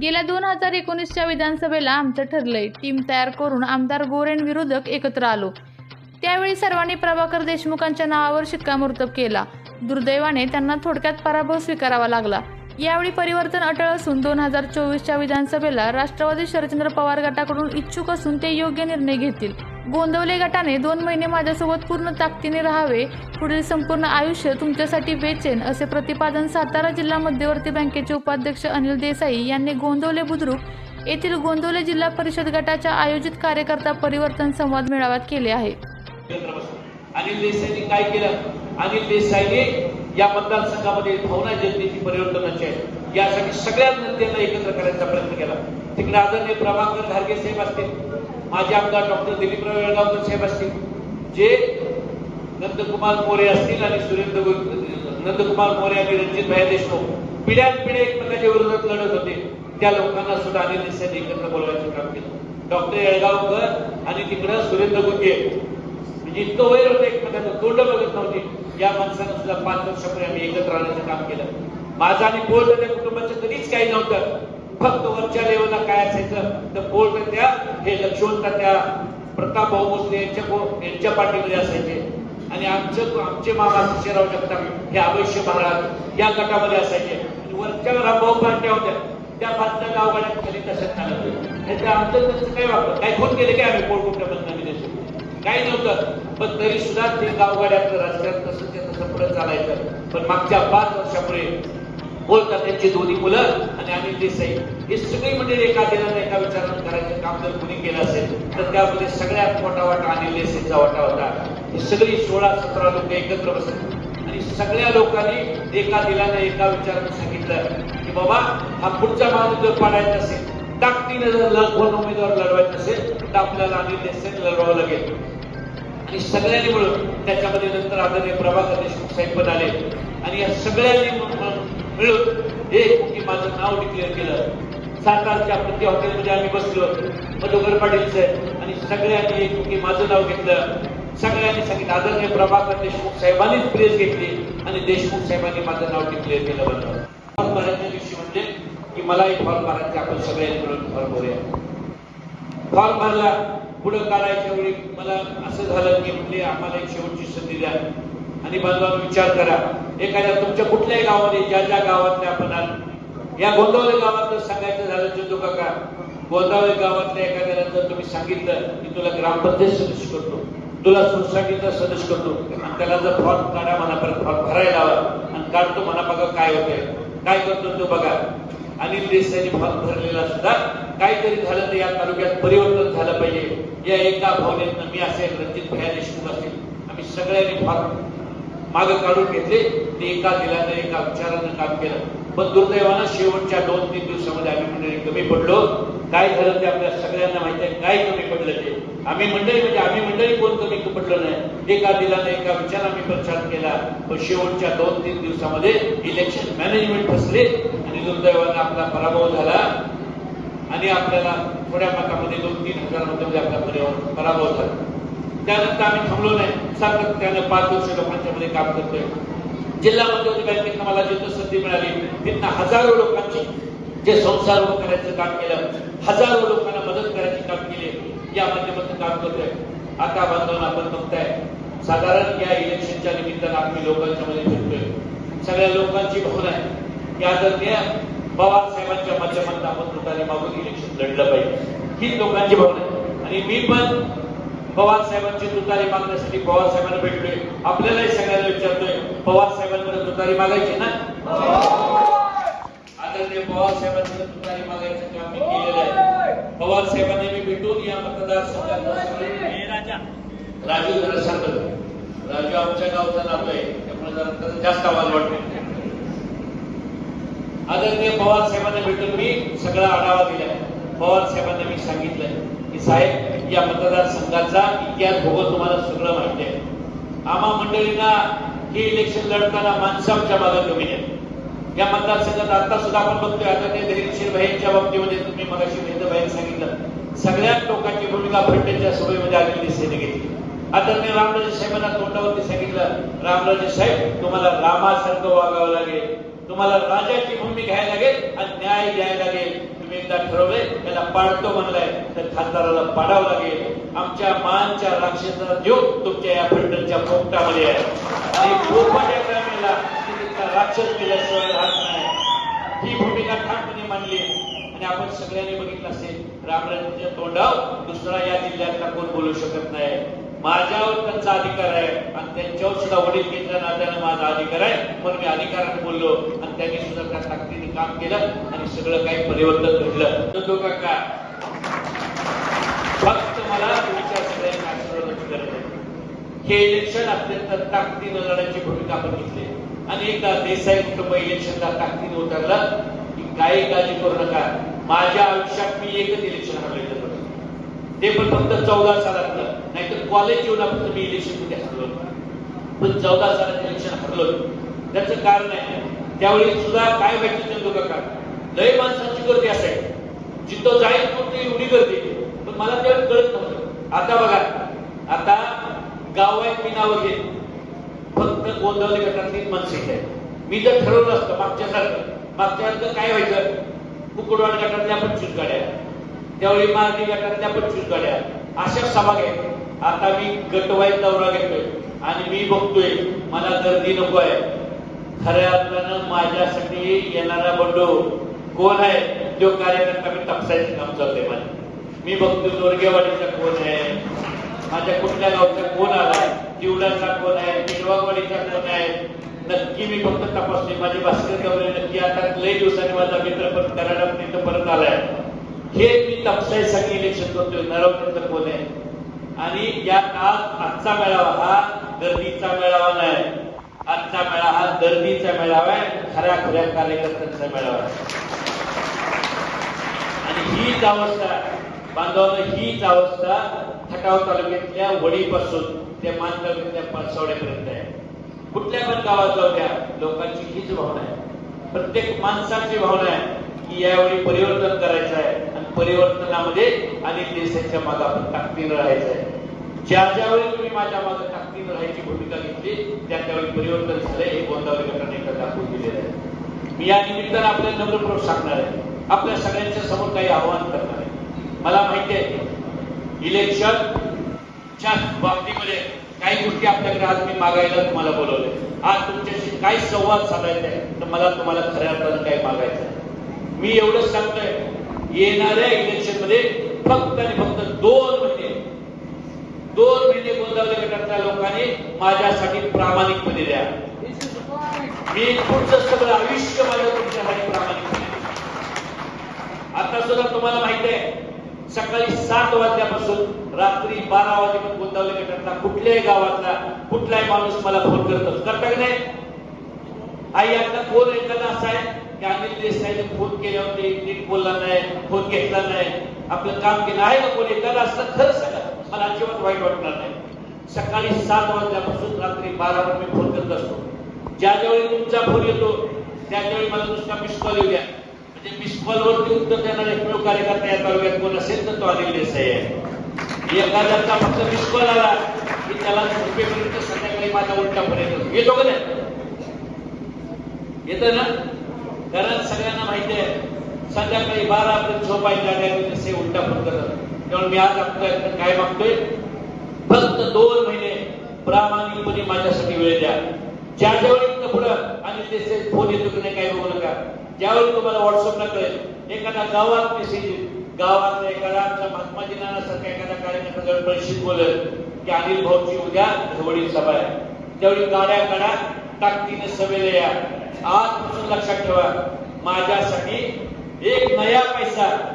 गेल्या दोन हजार एकोणीसच्या विधानसभेला आमचं ठरलंय टीम तयार करून आमदार गोरेन विरोधक एकत्र आलो. त्यावेळी सर्वांनी प्रभाकर देशमुखांच्या नावावर शिक्कामोर्तब केला. दुर्दैवाने त्यांना थोडक्यात पराभव स्वीकारावा लागला. यावेळी परिवर्तन अटळ असून दोन हजार चोवीसच्या विधानसभेला राष्ट्रवादी शरदचंद्र पवार गटाकडून इच्छुक असून ते योग्य निर्णय घेतील. गोंदवले गटाने दोन महिने माझ्यासोबत पूर्ण ताकदीने राहावे पुढील संपूर्ण आयुष्य तुमच्यासाठी बेचेन असे प्रतिपादन सातारा जिल्हा मध्यवर्ती बँकेचे उपाध्यक्ष अनिल देसाई यांनी गोंदवले बुद्रुक येथील गोंदवले जिल्हा परिषद गटाच्या आयोजित कार्यकर्ता परिवर्तन संवाद मेळाव्यात केले आहे. अनिल देसाईने काय केलं? अनिल देसाईने या मतदारसंघामध्ये भावना जनतेची परिवर्तनाची आहे. यासाठी सगळ्या नेत्यांना एकत्र करायचा प्रयत्न केला. तिकडे आदरणीय प्रभाकर घारगे साहेब असतील माजी आमदार डॉक्टर दिलीपराव येळगावकर साहेब असतील जे नंदकुमार मोरे असतील आणि सुरेंद्र नंदकुमार मोरे आणि रणजित भाई देशमुख पिढ्यानपिढ्या एकमेकांच्या विरोधात लढत होते. त्या लोकांना सुद्धा अनिल देसाईंनी एकत्र बोलवायचं काम केलं. डॉक्टर येळगावकर आणि तिकडं सुरेंद्र गुंजे इतकं वैर होतं एकमेकांचं तोंड बघत नव्हती. या माणसानं सुद्धा पाच वर्षापूर्वी आम्ही एकत्र राहण्याचं काम केलं. माझं आणि पोळ त्या कुटुंबाचं कधीच काही नव्हतं. फक्त वरच्या लेवलला काय असायचं तर पोळ त्या हे लक्ष्मण त्या प्रताप भाऊ भोसले यांच्या यांच्या पाठीमध्ये असायचे. आणि आमचं आमचे मामा शिशेराव जगताप हे अवश्य महाराज या गटामध्ये असायचे. आणि वरच्या रामभाऊ पार्ट्या होत्या. त्या पाचच्या गावगाड्यात खाली तशात चालत आमचं त्यांचं काय वापर काय खून केले काय आम्ही? पोळ कुठल्या बदनामी काही नव्हतं. पण तरी सुद्धा ते गावगाड्यातलं राजकारण तसं ते तसं पुढे चालायचं. पण मागच्या पाच वर्षापूर्वी बोलतात त्यांची दोन्ही मुलं आणि अनिल देसाई. हे सगळी मंडळी एका दिनानं एका विचारानं करायचं काम जर कुणी केलं असेल तर त्यामध्ये सगळ्यात मोठा वाटा अनिल देसाईचा वाटा होता. हे सगळी सोळा सतरा लोक एकत्र बसले. आणि सगळ्या लोकांनी एका दिलानं एका विचारानं सांगितलं की बाबा हा पुढचा माणूस जर पाडायचा असेल ताकदीनं जर लढवून उमेदवार लढवायचा असेल तर आपल्याला अनिल देसाई लढवावं लागेल. आणि सगळ्यांनी मिळून त्याच्यामध्ये नंतर आदरणीय प्रभाकर देशमुख साहेब पण आले. आणि या सगळ्यांनी मिळून एक की माझं नाव डिक्लेअर केलं. सातारच्या प्रति हॉटेलमध्ये आम्ही बसलो. मधुकर पाटील साहेब आणि सगळ्यांनी एक की माझं नाव घेतलं. सगळ्यांनी सांगितलं आदरणीय प्रभाकर देशमुख साहेबांनीच प्रेस घेतली आणि देशमुख साहेबांनी माझं नाव डिक्लेअर केलं बरं फॉर्म भरायच्या दिवशी म्हणजे की मलाही फॉर्म भरायचे आपण सगळ्यांनी मिळून फॉर्म भरूया. फॉर्म भरला पुढं काढायच्या वेळी मला असं झालं की म्हणजे आम्हाला एक शेवटची संधी द्या. आणि बाजूला विचार करा. एखाद्या तुमच्या कुठल्याही गावामध्ये ज्या ज्या गावातल्या आपण आहात, या गोंदावले गावातलं सांगायचं झालं चंदू काका. गोंदावले गावातल्या एखाद्याला जर तुम्ही सांगितलं की तुला ग्रामपंचायत सदस्य करतो तुला सोसायटीचा सदस्य करतो आणि त्याला जर फॉर्म काढा म्हणा परत फॉर्म भरायला लावा आणि काढतो म्हणा बघा काय होतंय काय करतो तो बघा. अनिल देसाईने फॉर्म भरलेला सुद्धा काहीतरी झालं तर या तालुक्यात परिवर्तन झालं पाहिजे. या एका भावनेतनं मी असेल रणजित भैया देशमुख असेल. आम्ही सगळ्यांनी फॉर्म मागे काढून घेतले. ते एका दिलानं एका विचारानं काम केलं. पण दुर्दैवानं शेवटच्या दोन तीन दिवसामध्ये आम्ही मंडळी कमी पडलो. काय झालं ते आपल्या सगळ्यांना माहिती आहे. काय कमी पडलं ते? आम्ही मंडळी म्हणजे आम्ही मंडळी कोण कमी पडलं नाही? एका दिलानं एका विचार आम्ही प्रचार केला. पण शेवटच्या दोन तीन दिवसामध्ये इलेक्शन मॅनेजमेंट फसले आणि दुर्दैवानं आपला पराभव झाला. आणि आपल्याला थोड्या मतामध्ये दोन तीन हजार मतामध्ये म्हणजे आपला परिवार पराभव झाला. त्यानंतर आम्ही थांबलो नाही. सातत्यानं पाच वर्ष लोकांच्या मध्ये काम करतोय. जिल्हा मध्यवर्ती बँकेत मला जिथं संधी मिळाली तिथं हजारो लोकांची जे संसार करायचं काम केलं हजारो लोकांना मदत करायचे काम केले या माध्यमातून काम करतोय. आता बांधवून आपण बघताय साधारण या इलेक्शनच्या निमित्तानं आम्ही लोकांच्या मध्ये फिरतोय. सगळ्या लोकांची भावना आहे. की आदरणीय पवार साहेबांच्या माध्यमातून आपण तुतारी मागून इलेक्शन लढलं पाहिजे. ही लोकांची भावना आणि मी पण पवार साहेबांची तुतारी मागण्यासाठी पवार साहेबांना भेटलोय. आपल्यालाही सगळ्यांना विचारतोय पवार साहेबांकडे तुतारी मागायची ना? आदरणीय पवार साहेबांकडे तुतारी मागायचं काम मी केलेलं आहे. पवार साहेबांनी मी भेटून या मतदारसंघात राजू. जरा सांगत राजू आमच्या गावचा नातो आहे. त्यामुळे जरा जास्त आवाज वाटतो आदरणीय पवार साहेबांना भेटून मी सगळा आढावा दिलाय. पवार साहेबांना मी सांगितलंय की साहेब या मतदारसंघाचा इतिहास भूगोल तुम्हाला सगळं माहिती आहे. आम्हा मंडळींना हे इलेक्शन लढताना माणसं आमच्या मागे कमी नाही या मतदारसंघात आता सुद्धा आपण बघतोय आता ते धैर्यशील भाईंच्या बाबतीमध्ये तुम्ही मगाशी महेंद्र सांगितलं. सगळ्याच लोकांची भूमिका फडणवीसच्या सभेमध्ये आलेली दिसेने घेतली आदरणीय रामराजे साहेबांना तोंडावरती सांगितलं रामराजे साहेब तुम्हाला रामासारखं वागावं लागेल. तुम्हाला राजाची भूमी घ्यायला लागेल आणि न्याय द्यायला लागेल. तुम्ही एकदा ठरवले त्याला पाडतो म्हणलाय तर खासदाराला पाडावं लागेल. आमच्या मानच्या राक्षसाचा जीव तुमच्या या फलटणच्या पोपटामध्ये आहे. आणि पोपट या ग्रामीणला तिथला राक्षस केल्याशिवाय राहत नाही. ही भूमिका ठामपणे मांडली. आणि आपण सगळ्यांनी बघितलं असेल रामराजांच्या तोंडाव दुसरा या जिल्ह्यातला कोण बोलू शकत नाही. माझ्यावर त्यांचा अधिकार आहे आणि त्यांच्यावर सुद्धा वडील घेतल्या नात्यानं माझा अधिकार आहे. म्हणून मी अधिकाराने बोललो आणि त्यांनी सुद्धा त्या ताकदीने काम केलं आणि सगळं काही परिवर्तन घडलं. तर तो काका फक्त मला तुमच्या सगळ्यांना आशीर्वादाची गरज आहे. हे इलेक्शन अत्यंत ताकदीनं लढण्याची भूमिका आपण घेतली. आणि एकदा देसाई कुटुंब इलेक्शनला ताकदीने उतरलं की काही काळजी करू नका. माझ्या आयुष्यात मी एकच इलेक्शन हरलो ते पण फक्त चौदा सालातलं. नाहीतर कॉलेज जीवनापर्यंत मी इलेक्शनमध्ये हरलो पण चौदा सालात इलेक्शन हरलो त्याचं कारण आहे त्यावेळी सुद्धा काय व्हायचं का? काका लय माणसांची गर्दी असायची. जिथं जाईल कोणती एवढी गर्दी. पण मला त्यावेळी कळत नव्हतं. आता बघा आता गाव आहे मी नावं घेत फक्त गोंधवली गटातली माणसं आहेत. मी जर ठरवलं असतं मागच्या सारखं मागच्या सारखं काय व्हायचं? कुकुडवाड गटातल्या पंचवीस गाड्या. त्यावेळी मारणी गटातल्या पंचवीस गाड्या. अशा सभा घ्यायच्या. आता मी गटवाईत दौरा घेतोय आणि मी बघतोय मला गर्दी नको आहे खऱ्या अर्थानं माझ्यासाठी येणारा बंडू कोण आहे? तो कार्यकर्ता मी तपसायचं काम चाललंय माझं. मी बघतोय दोरगेवाडीचा कोण आहे? माझ्या कुठल्या गावचा कोण आलाय जिवडाचा कोण आहे? पिडवावाडीचा कोण आहे? नक्की मी फक्त तपासतोय. माझी भास्कर गवळे नक्की आता लय दिवसांनी माझा मित्र पण कराडा परत आलाय. हे मी तपसायसाठी इलेक्शन करतोय. नरवण्याचं कोण आहे? आणि या आज आजचा मेळावा हा गर्दीचा मेळावा नाही. आजचा मेळावा हा गर्दीचा मेळावा आहे. खऱ्या खऱ्या कार्यकर्त्यांचा मेळावा आहे. आणि हीच अवस्था बांधवानं हीच अवस्था खटाव तालुक्यातल्या वडीपासून ते मान तालुक्यातल्या पाचवड्यापर्यंत आहे. कुठल्या पण गावात जाऊ द्या लोकांची हीच भावना आहे. प्रत्येक माणसाची भावना आहे की यावेळी परिवर्तन करायचं आहे. परिवर्तनामध्ये आणि देशाच्या मागे आपण ताकदीनं राहायचं आहे. ज्या ज्यावेळी तुम्ही माझ्या मागे ताकदीनं राहायची भूमिका घेतली त्या त्यावेळी परिवर्तन झालंय हे गोंदावली गटाने एकदा दाखवून दिलेलं आहे. मी या निमित्तानं आपल्याला नम्रपूर्वक सांगणार आहे. आपल्या सगळ्यांच्या समोर काही आव्हान करणार आहे. मला माहिती आहे इलेक्शनच्या बाबतीमध्ये काही गोष्टी आपल्याकडे आज मी मागायला तुम्हाला बोलवले. आज तुमच्याशी काय संवाद साधायचा आहे तर मला तुम्हाला खऱ्या अर्थानं काय मागायचं आहे. मी एवढंच सांगतोय येणाऱ्या इलेक्शनमध्ये फक्त आणि फक्त दोन महिने दोन महिने गोंदावल्या गटातल्या लोकांनी माझ्यासाठी प्रामाणिकपणे द्या. मी पुढचं सगळं आयुष्य माझ्या तुमच्यासाठी प्रामाणिकपणे आता सुद्धा तुम्हाला माहीत आहे सकाळी सात वाजल्यापासून रात्री बारा वाजेपर्यंत गोंदावले गटातला कुठल्याही गावातला कुठलाही माणूस मला फोन करतो. करता की नाही? आई आता फोन एखादा असा आहे की अनिल देसाईने फ़ोन केल्यावर ते नीट बोलला नाही फ़ोन घेतला नाही आपलं काम केलं आहे ना कोण एखादा असं खरं सांगा मला अजिबात वाईट वाटणार नाही सकाळी सात वाजल्यापासून रात्री बारावर मी फ़ोन करत असतो ज्या ज्यावेळी तुमचा फ़ोन येतो त्या त्यावेळी मला नुसता मिस कॉल येऊ द्या म्हणजे मिस कॉल वरती उत्तर देणारा एकमेव कार्यकर्ता या तालुक्यात कोण असेल तर तो अनिल देसाई आहे एखाद्याचा फक्त मिस कॉल आला की त्याला झोपेपर्यंत संध्याकाळी माझा उलटा फ़ोन येतो येतो का नाही येतं ना? कारण सगळ्यांना माहिती आहे संध्याकाळी बारा पर्यंत झोपायला आधी तसे उलटा फोन करतात त्यामुळे मी आज आपल्याकडे काय मागतोय फक्त दोन महिने प्रामाणिकपणे माझ्यासाठी वेळ द्या. ज्या ज्यावेळी इथनं पुढं आणि ते फोन येतो की नाही काही बघू नका. ज्यावेळी तुम्हाला व्हॉट्सअपला कळेल एखादा गावात मेसेज येईल. गावात एखादा आमच्या महात्माजी नानासारखा एखादा कार्यकर्ता जवळ परिषद बोलत की अनिल भाऊची उद्या वडील सभा आहे. त्यावेळी गाड्या गाड्या ताकदीने सभेला या. आजपासून लक्षात ठेवा. माझ्यासाठी एक नया पैसा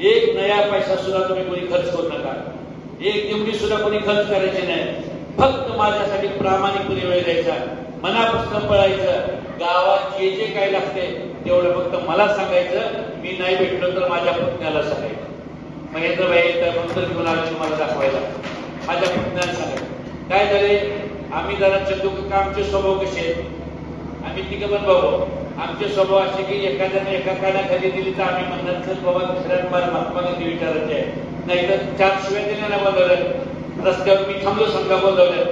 एक नया पैसा सुद्धा तुम्ही कोणी खर्च करू नका. एक निवडी सुद्धा कोणी खर्च करायची नाही. फक्त माझ्यासाठी प्रामाणिकपणे वेळ द्यायचा मनापासून पळायचं. गावात जे जे काही लागते तेवढं फक्त मला सांगायचं. मी नाही भेटलो तर माझ्या पत्न्याला सांगायचं. महेंद्रभाई तर नंतर घेऊन आलो तुम्हाला दाखवायला. माझ्या पत्न्याला सांगायचं. काय झाले? आम्ही जरा चंदू कामचे स्वभाव कसे आहेत? आम्ही तिघं पण भाऊ आमचे स्वभाव असे की एखाद्याने एका कानाखाली दिली तर आम्ही म्हणणार चल बाबा दुसऱ्यात मला महात्मा गांधी विचारायचे आहे नाही तर चार शिवाय दिल्या नाही बोलवलं. रस्त्यावर मी थांबलो समजा बोलवलं.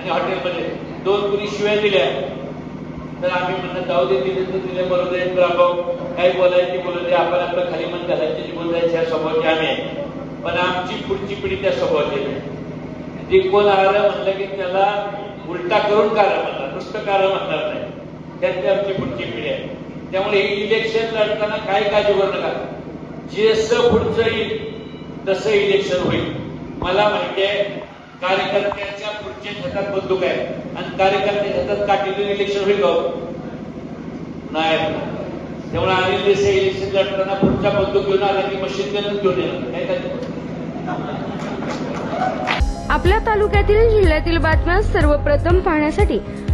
आणि हॉटेलमध्ये दोन कुणी शिवाय दिल्या. तर आम्ही म्हणलं जाऊ दे दिले तर दिले बरोबर रामभाऊ काही बोलायची बोलू दे आपण आपलं खाली मन घालायचे जी बोलायची ह्या स्वभावाची आम्ही आहे. पण आमची पुढची पिढी त्या स्वभावाची नाही. जे कोण आहार म्हणलं की त्याला उलटा करून कारण म्हणणार नुसतं कारण म्हणणार नाही. त्यातली आमची पुढची पिढी आहे. त्यामुळे हे इलेक्शन लढताना काय काळजी करू नका. जसं पुढचं येईल तसं इलेक्शन होईल. मला माहिती आहे कार्यकर्त्याच्या पुढच्या हातात बंदूक आहे. आणि कार्यकर्त्याच्या हातात काठीतून इलेक्शन होईल का हो? नाही. त्यामुळे अनिल देसाई इलेक्शन लढताना पुढचा बंदूक घेऊन आला की मशीन गनच घेऊन येणार. काय काय आपल्या तालुक्यातील जिल्ह्यातील बातम्या सर्वप्रथम पाहण्यासाठी